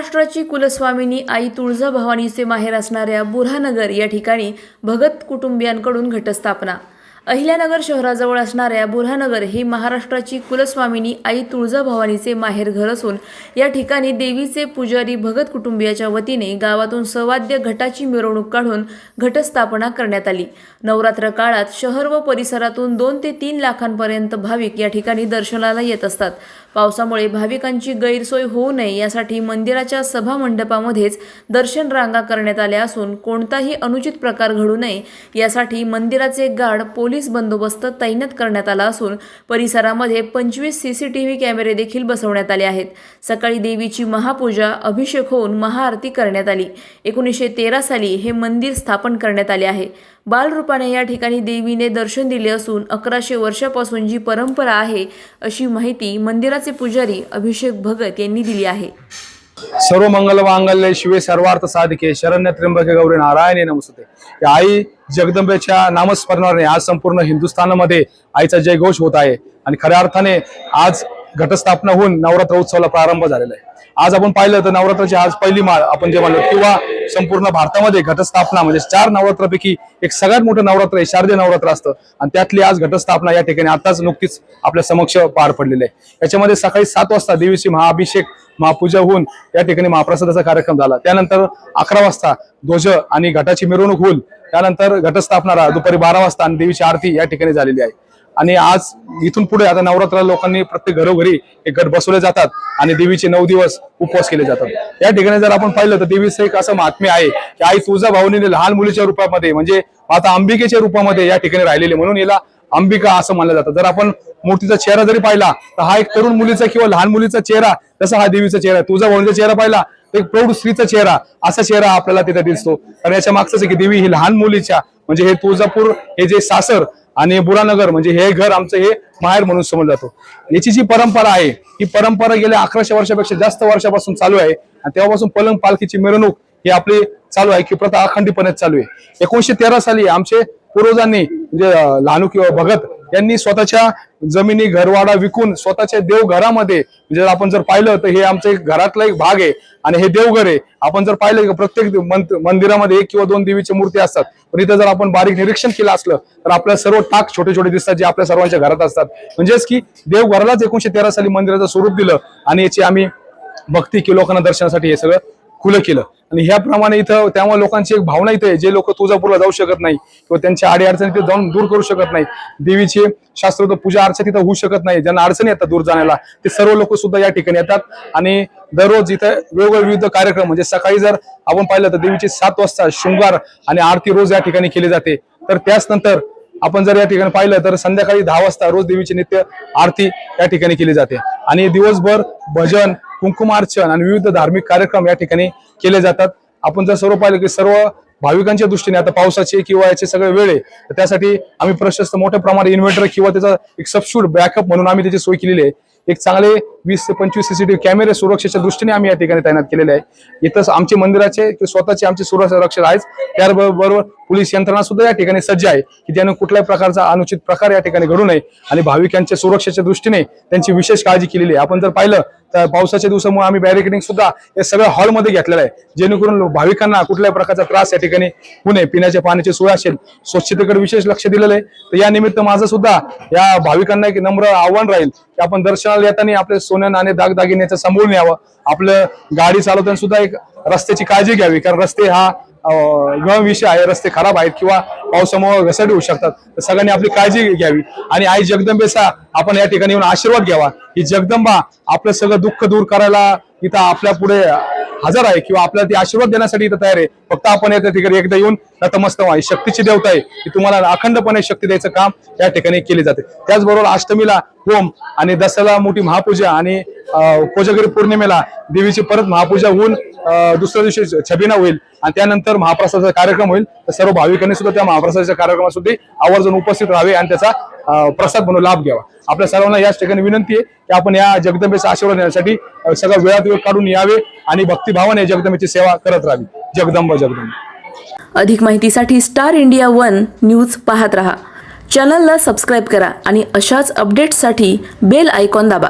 महाराष्ट्राची कुलस्वामिनी आई तुळजाभवानीचे माहेर असणाऱ्या बुऱ्हानगर या ठिकाणी भगत कुटुंबियांकडून घटस्थापना. अहिल्यानगर शहराजवळ असणाऱ्या बुऱ्हानगर ही महाराष्ट्राची कुलस्वामिनी आई तुळजाभवानीचे माहेर घर असून या ठिकाणी देवीचे पुजारी भगत कुटुंबियाच्या वतीने गावातून सवाद्य घटाची मिरवणूक काढून घटस्थापना करण्यात आली. नवरात्र काळात शहर व परिसरातून दोन ते तीन लाखांपर्यंत भाविक या ठिकाणी दर्शनाला येत असतात. पावसामुळे भाविकांची गैरसोय होऊ नये यासाठी मंदिराच्या सभा मंडपामध्येच दर्शन रांगा करण्यात आल्या असून कोणताही अनुचित प्रकार घडू नये यासाठी मंदिराचे गार्ड पोलीस बंदोबस्त तैनात करण्यात आला असून परिसरामध्ये पंचवीस सी सी टी व्ही कॅमेरे देखील बसवण्यात आले आहेत. सकाळी देवीची महापूजा अभिषेक होऊन महाआरती करण्यात आली. एकोणीसशे तेरा साली हे मंदिर स्थापन करण्यात आले आहे. बालरूपाने या ठिकाणी देवीने दर्शन दिले असून अकराशे वर्षापासून जी परंपरा आहे अशी माहिती मंदिराचे पुजारी अभिषेक भगत यांनी दिली आहे. सर्व मंगल मांगल्य शिवे सर्वार्थ साधिके शरण्य त्र्यंबके गौरी नारायणे नमस्ते. या आई जगदंबेच्या नामस्मरणाने आज संपूर्ण हिंदुस्थानामध्ये आईचा जयघोष होत आहे. आणि खऱ्या अर्थाने आज घटस्थापना होऊन नवरात्र उत्सवाला प्रारंभ झालेला आहे. आज आपण पाहिलं तर नवरात्राची आज पहिली माळ आपण जे म्हणलो किंवा संपूर्ण भारतामध्ये घटस्थापना म्हणजे चार नवरात्रापैकी एक सगळ्यात मोठं नवरात्र आहे शारदीय नवरात्र असतं. आणि त्यातली आज घटस्थापना या ठिकाणी आताच नुकतीच आपल्या समक्ष पार पडलेली आहे. याच्यामध्ये सकाळी सात वाजता देवीची महाअभिषेक महापूजा होऊन या ठिकाणी महाप्रसादाचा कार्यक्रम झाला. त्यानंतर अकरा वाजता ध्वज आणि घटाची मिरवणूक होऊन त्यानंतर घटस्थापना दुपारी बारा वाजता आणि देवीची आरती या ठिकाणी झालेली आहे. आणि आज इथून पुढे आता नवरात्र लोकांनी प्रत्येक घरोघरी एक गट बसवले जातात आणि देवीचे नऊ दिवस उपवास केले जातात. या ठिकाणी जर आपण पाहिलं तर देवीचं एक असं महात्म्य आहे की आई तुझा भावनीने लहान मुलीच्या रूपामध्ये म्हणजे आता अंबिकेच्या रूपामध्ये या ठिकाणी राहिलेले म्हणून हिला अंबिका असं मानलं जातं. जर आपण मूर्तीचा चेहरा जरी पाहिला तर हा एक तरुण मुलीचा किंवा लहान मुलीचा चेहरा तसा हा देवीचा चेहरा तुझा भावनीचा चेहरा पाहिला तर एक प्रौढ स्त्रीचा चेहरा असा चेहरा आपल्याला तिथे दिसतो. तर याच्या मागचं आहे की देवी ही लहान मुलीच्या म्हणजे हे तुळजापूर हे जे सासर आणि बुरानगर म्हणजे हे घर आमचं हे माहेर म्हणून समजलं जातो. याची जी परंपरा आहे ही परंपरा गेल्या अकराशे वर्षापेक्षा जास्त वर्षापासून चालू आहे आणि तेव्हापासून पलंग पालखीची मिरवणूक ही आपली चालू आहे की प्रथा अखंडीपणे चालू आहे. एकोणीशे तेरा साली आमचे पूर्वजांनी म्हणजे लहानू किंवा भगत यांनी स्वतःच्या जमिनी घरवाडा विकून स्वतःच्या देवघरामध्ये म्हणजे आपण जर पाहिलं तर हे आमचं एक घरातला एक भाग आहे आणि हे देवघर आहे. आपण जर पाहिलं की प्रत्येक मंदिरामध्ये एक किंवा दोन देवीच्या मूर्ती असतात. पण इथं जर आपण बारीक निरीक्षण केलं असलं तर आपल्या सर्व टाक छोटे छोटे दिसतात जे आपल्या सर्वांच्या घरात असतात. म्हणजेच की देवघरालाच एकोणीशे तेरा साली मंदिराचं स्वरूप दिलं आणि याची आम्ही भक्ती की लोकांना दर्शनासाठी हे सगळं खुलं केलं. आणि ह्याप्रमाणे इथं त्यामुळे लोकांची एक भावना इथे आहे जे लोक तुळजापूरला जाऊ शकत नाही किंवा त्यांच्या आडी अडचणी तिथे जाऊन दूर करू शकत नाही. देवीची शास्त्रोक्त पूजा अर्चा तिथं होऊ शकत नाही ज्यांना अडचणी येतात दूर जाण्याला ते सर्व लोक सुद्धा या ठिकाणी येतात. आणि दररोज इथं वेगवेगळे विविध कार्यक्रम म्हणजे सकाळी जर आपण पाहिलं तर देवीची सात वाजता शृंगार आणि आरती रोज या ठिकाणी केली जाते. तर त्याच नंतर आपण जर या ठिकाणी पाहिलं तर संध्याकाळी दहा वाजता रोज देवीची नित्य आरती या ठिकाणी केली जाते. आणि दिवसभर भजन कुंकुमार्चन आणि विविध धार्मिक कार्यक्रम या ठिकाणी केले जातात. आपण जर सर्व पाहिलं की सर्व भाविकांच्या दृष्टीने आता पावसाचे किंवा याचे सगळे वेळ आहे त्यासाठी आम्ही प्रशस्त मोठ्या प्रमाणात इन्व्हर्टर किंवा त्याचा एक सबशूट बॅकअप म्हणून आम्ही त्याची सोय केलेली आहे. एक चांगले वीस ते पंचवीस सीसीटीव्ही कॅमेरे सुरक्षेच्या दृष्टीने आम्ही या ठिकाणी तैनात केलेले आहे. इथं आमचे मंदिराचे स्वतःचे आमचे सुरक्षा रक्षक आहेच त्याबरोबर पोलीस यंत्रणा सुद्धा या ठिकाणी सज्ज आहे की ज्यानं कुठल्याही प्रकारचा अनुचित प्रकार या ठिकाणी घडू नये आणि भाविकांच्या सुरक्षेच्या दृष्टीने त्यांची विशेष काळजी केलेली आहे. आपण जर पाहिलं तर पावसाच्या दिवसामुळे आम्ही बॅरिकेडिंग सुद्धा या सगळ्या हॉलमध्ये घेतलेलं आहे. जेणेकरून भाविकांना कुठल्याही प्रकारचा त्रास या ठिकाणी होऊ नये पिण्याच्या पाण्याची सोय असेल स्वच्छतेकडे विशेष लक्ष दिलेलं आहे. तर या निमित्त माझं सुद्धा या भाविकांना एक नम्र आव्हान राहील की आपण दर्शनाला येताना आपले सोन्या नाणे दागदागिन्याचं सांभाळून यावं. आपलं गाडी चालवताना सुद्धा एक रस्त्याची काळजी घ्यावी कारण रस्ते हा अं, विषय आहे रस्ते खराब आहेत किंवा पावसामुळे घसट होऊ शकतात तर सगळ्यांनी आपली काळजी घ्यावी. आणि आई जगदंबेचा आपण या ठिकाणी येऊन आशीर्वाद घ्यावा. ही जगदंबा आपलं सगळं दुःख दूर करायला इथं आपल्या पुढे हजर आहे किंवा आपल्याला ती आशीर्वाद देण्यासाठी इथं तयार आहे. फक्त आपण या ठिकाणी एकदा येऊन नतमस्त आहे शक्तीची देवता आहे की तुम्हाला अखंडपणे शक्ती द्यायचं काम या ठिकाणी केले जाते. त्याचबरोबर अष्टमीला होम आणि दसऱ्याला मोठी महापूजा आणि कोजागिरी पौर्णिमेला देवीची परत महापूजा होऊन दुसऱ्या दिवशी छबिना होईल आणि त्यानंतर महाप्रसादाचा कार्यक्रम होईल. तर सर्व भाविकांनी सुद्धा त्या महाप्रसादाच्या कार्यक्रमात सुद्धा आवर्जून उपस्थित राहावे आणि त्याचा प्रसाद म्हणून लाभ घ्यावा. आपल्या सर्वांना याच ठिकाणी विनंती आहे की आपण या जगदंबेचा आशीर्वाद घेण्यासाठी सगळं वेळात वेळ काढून यावे आणि भक्तिभावाने जगदंबेची सेवा करत राहावी. जगदंब जगदंब. अधिक माहितीसाठी स्टार इंडिया वन न्यूज पाहत रहा. चॅनलला सबस्क्राईब करा आणि अशाच अपडेट्ससाठी बेल आयकॉन दाबा.